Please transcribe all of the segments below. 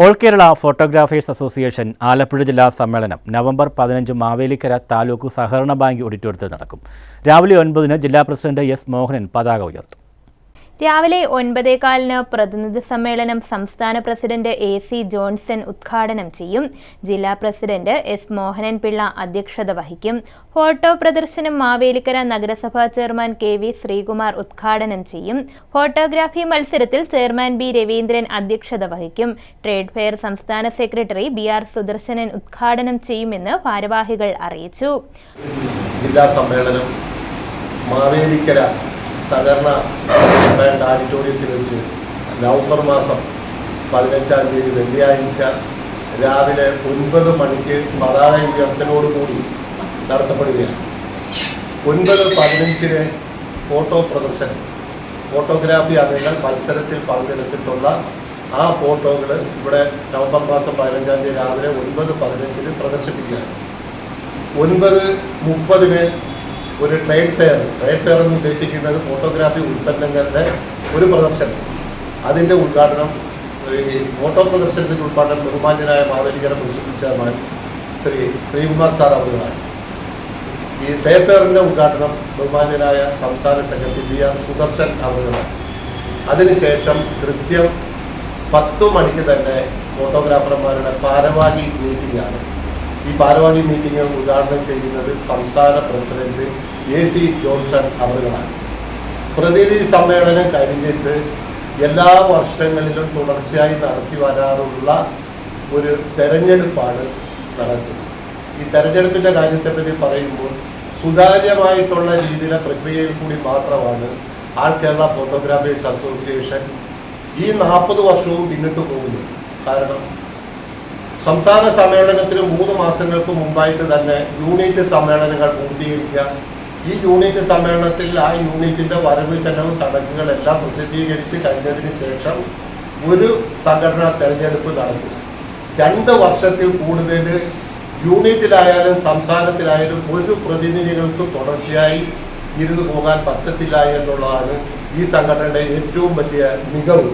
All Kerala photographers association Alappuzha ജില്ലാ സമ്മേളനം November പതിനഞ്ച് മാവേലിക്കര താലൂക്ക് സഹകരണ ബാങ്ക് ഓഡിറ്റോറിയത്തിൽ നടക്കും. രാവിലെ ഒൻപതിന് ജില്ലാ പ്രസിഡന്റ് എസ് മോഹനൻ പതാക ഉയർത്തും. രാവിലെ ഒൻപതേകാലിന് പ്രതിനിധി സമ്മേളനം സംസ്ഥാന പ്രസിഡന്റ് എ സി ജോൺസൺ ഉദ്ഘാടനം ചെയ്യും. ജില്ലാ പ്രസിഡന്റ് എസ് മോഹനൻ പിള്ള അധ്യക്ഷത വഹിക്കും. ഫോട്ടോ പ്രദർശനം മാവേലിക്കര നഗരസഭാ ചെയർമാൻ കെ വി ശ്രീകുമാർ ഉദ്ഘാടനം ചെയ്യും. ഫോട്ടോഗ്രാഫി മത്സരത്തിൽ ചെയർമാൻ ബി രവീന്ദ്രൻ അധ്യക്ഷത വഹിക്കും. ട്രേഡ് ഫെയർ സംസ്ഥാന സെക്രട്ടറി ബി ആർ സുദർശനൻ ഉദ്ഘാടനം ചെയ്യുമെന്ന് ഭാരവാഹികൾ അറിയിച്ചു. ജില്ലാ സമ്മേളനം മാവേലിക്കര സഹകരണ ബാങ്ക് ഓഡിറ്റോറിയത്തിൽ വെച്ച് നവംബർ മാസം പതിനഞ്ചാം തീയതി വെള്ളിയാഴ്ച രാവിലെ ഒൻപത് മണിക്ക് പതാക ഉയർത്തലോടുകൂടി നടത്തപ്പെടുകയാണ്. ഒൻപത് പതിനഞ്ചിന് ഫോട്ടോ പ്രദർശനം. ഫോട്ടോഗ്രാഫി അംഗങ്ങൾ മത്സരത്തിൽ പങ്കെടുത്തിട്ടുള്ള ആ ഫോട്ടോകൾ ഇവിടെ നവംബർ മാസം പതിനഞ്ചാം തീയതി രാവിലെ ഒൻപത് പതിനഞ്ചിന് പ്രദർശിപ്പിക്കുകയാണ്. ഒൻപത് മുപ്പതിന് ഒരു ട്രേഡ് ഫെയർ ട്രേഡ് ഫെയർ എന്ന് ഉദ്ദേശിക്കുന്നത് ഫോട്ടോഗ്രാഫി ഉൽപ്പന്നങ്ങളുടെ ഒരു പ്രദർശനം. അതിന്റെ ഉദ്ഘാടനം ഈ ഫോട്ടോ പ്രദർശനത്തിന്റെ ഉദ്ഘാടനം ബഹുമാന്യനായ Mavelikkara municipal chairman Shri Sreekumar sir അവരുമാണ്. ഈ ട്രേഡ് ഫെയറിന്റെ ഉദ്ഘാടനം ബഹുമാന്യനായ സംസ്ഥാന സെക്രട്ടറി ബി ആർ സുദർശൻ അവരുമാണ്. അതിനുശേഷം കൃത്യം പത്തു മണിക്ക് തന്നെ ഫോട്ടോഗ്രാഫർമാരുടെ ഭാരവാഹി മീറ്റിംഗാണ് ഈ ഭാരവാഹി മീറ്റിംഗ് ഉദ്ഘാടനം ചെയ്യുന്നത് സംസ്ഥാന പ്രസിഡന്റ് എ സി ജോൺസൺ അവറുകളാണ് പ്രതിനിധി സമ്മേളനം കഴിഞ്ഞിട്ട് എല്ലാ വർഷങ്ങളിലും തുടർച്ചയായി നടത്തി വരാറുള്ള ഒരു തെരഞ്ഞെടുപ്പാണ് നടക്കുന്നത്. ഈ തെരഞ്ഞെടുപ്പിന്റെ കാര്യത്തെപ്പറ്റി പറയുമ്പോൾ സുതാര്യമായിട്ടുള്ള രീതിയിലെ പ്രക്രിയയിൽ കൂടി മാത്രമാണ് ആൾ കേരള ഫോട്ടോഗ്രാഫേഴ്സ് അസോസിയേഷൻ ഈ നാൽപ്പത് വർഷവും പിന്നിട്ട് പോകുന്നത്. കാരണം സംസ്ഥാന സമ്മേളനത്തിന് മൂന്ന് മാസങ്ങൾക്ക് മുമ്പായിട്ട് തന്നെ യൂണിറ്റ് സമ്മേളനങ്ങൾ പൂർത്തീകരിക്കുക. ഈ യൂണിറ്റ് സമ്മേളനത്തിൽ ആ യൂണിറ്റിന്റെ വരവ് ചെലവ് കണക്കുകളെല്ലാം പ്രസിദ്ധീകരിച്ച് കഴിഞ്ഞതിന് ശേഷം ഒരു സംഘടന തെരഞ്ഞെടുപ്പ് നടത്തി രണ്ട് വർഷത്തിൽ കൂടുതൽ യൂണിറ്റിലായാലും സംസ്ഥാനത്തിലായാലും ഒരു പ്രതിനിധികൾക്ക് തുടർച്ചയായി ഇരുന്നു പോകാൻ പറ്റത്തില്ല എന്നുള്ളതാണ് ഈ സംഘടനയുടെ ഏറ്റവും വലിയ മികവ്.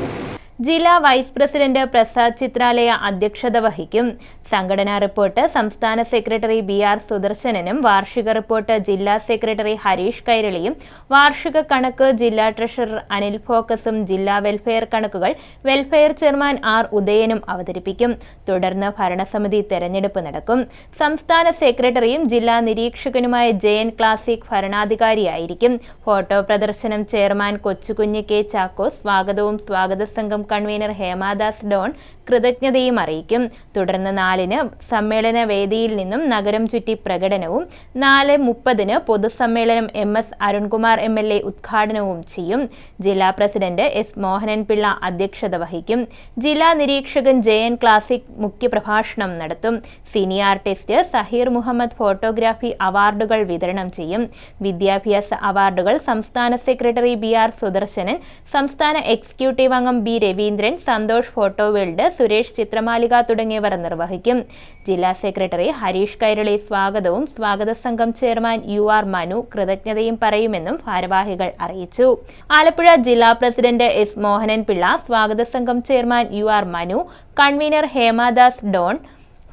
ജില്ലാ വൈസ് പ്രസിഡന്റ് പ്രസാദ് ചിത്രാലയ അധ്യക്ഷത വഹിക്കും. സംഘടനാ റിപ്പോർട്ട് സംസ്ഥാന സെക്രട്ടറി ബി ആർ സുദർശനനും വാർഷിക റിപ്പോർട്ട് ജില്ലാ സെക്രട്ടറി ഹരീഷ് കൈരളിയും വാർഷിക കണക്ക് ജില്ലാ ട്രഷറർ അനിൽ ഫോക്കസും ജില്ലാ വെൽഫെയർ കണക്കുകൾ വെൽഫെയർ ചെയർമാൻ ആർ ഉദയനും അവതരിപ്പിക്കും. തുടർന്ന് ഭരണസമിതി തെരഞ്ഞെടുപ്പ് നടക്കും. സംസ്ഥാന സെക്രട്ടറിയും ജില്ലാ നിരീക്ഷകനുമായ ജെ എൻ ക്ലാസിക് ഭരണാധികാരിയായിരിക്കും. ഫോട്ടോ പ്രദർശനം ചെയർമാൻ കൊച്ചുകുഞ്ഞ് കെ ചാക്കോ സ്വാഗതവും സ്വാഗത സംഘം കൺവീനർ ഹേമാദാസ് ഡോൺ കൃതജ്ഞതയും അറിയിക്കും. തുടർന്ന് നാലിന് സമ്മേളന വേദിയിൽ നിന്നും നഗരം ചുറ്റി പ്രകടനവും നാല് മുപ്പതിന് പൊതുസമ്മേളനം M S Arunkumar M L A ഉദ്ഘാടനവും ചെയ്യും. ജില്ലാ പ്രസിഡന്റ് എസ് മോഹനൻ പിള്ള അധ്യക്ഷത വഹിക്കും. ജില്ലാ നിരീക്ഷകൻ ജയൻ ക്ലാസിക് മുഖ്യപ്രഭാഷണം നടത്തും. Senior artist Zaheer Muhammad photography അവാർഡുകൾ വിതരണം ചെയ്യും. വിദ്യാഭ്യാസ അവാർഡുകൾ സംസ്ഥാന സെക്രട്ടറി ബി ആർ സുദർശനൻ സംസ്ഥാന എക്സിക്യൂട്ടീവ് അംഗം B Raveendran Santhosh photo world Suresh ചിത്രമാലിക തുടങ്ങിയവർ നിർവഹിക്കും. ജില്ലാ സെക്രട്ടറി ഹരീഷ് കൈരളി സ്വാഗതവും സ്വാഗത സംഘം ചെയർമാൻ യു ആർ മനു കൃതജ്ഞതയും പറയുമെന്നും ഭാരവാഹികൾ അറിയിച്ചു. ആലപ്പുഴ ജില്ലാ പ്രസിഡന്റ് എസ് മോഹനൻ പിള്ള സ്വാഗത സംഘം chairman U R Manu convener Hemadas Don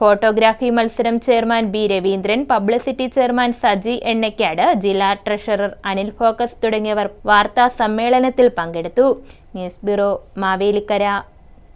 photography മത്സരം chairman B Raveendran publicity chairman Saji Ennakkad ജില്ലാ ട്രഷറർ അനിൽ ഫോക്കസ് തുടങ്ങിയവർ വാർത്താ സമ്മേളനത്തിൽ പങ്കെടുത്തു. News bureau Mavelikkara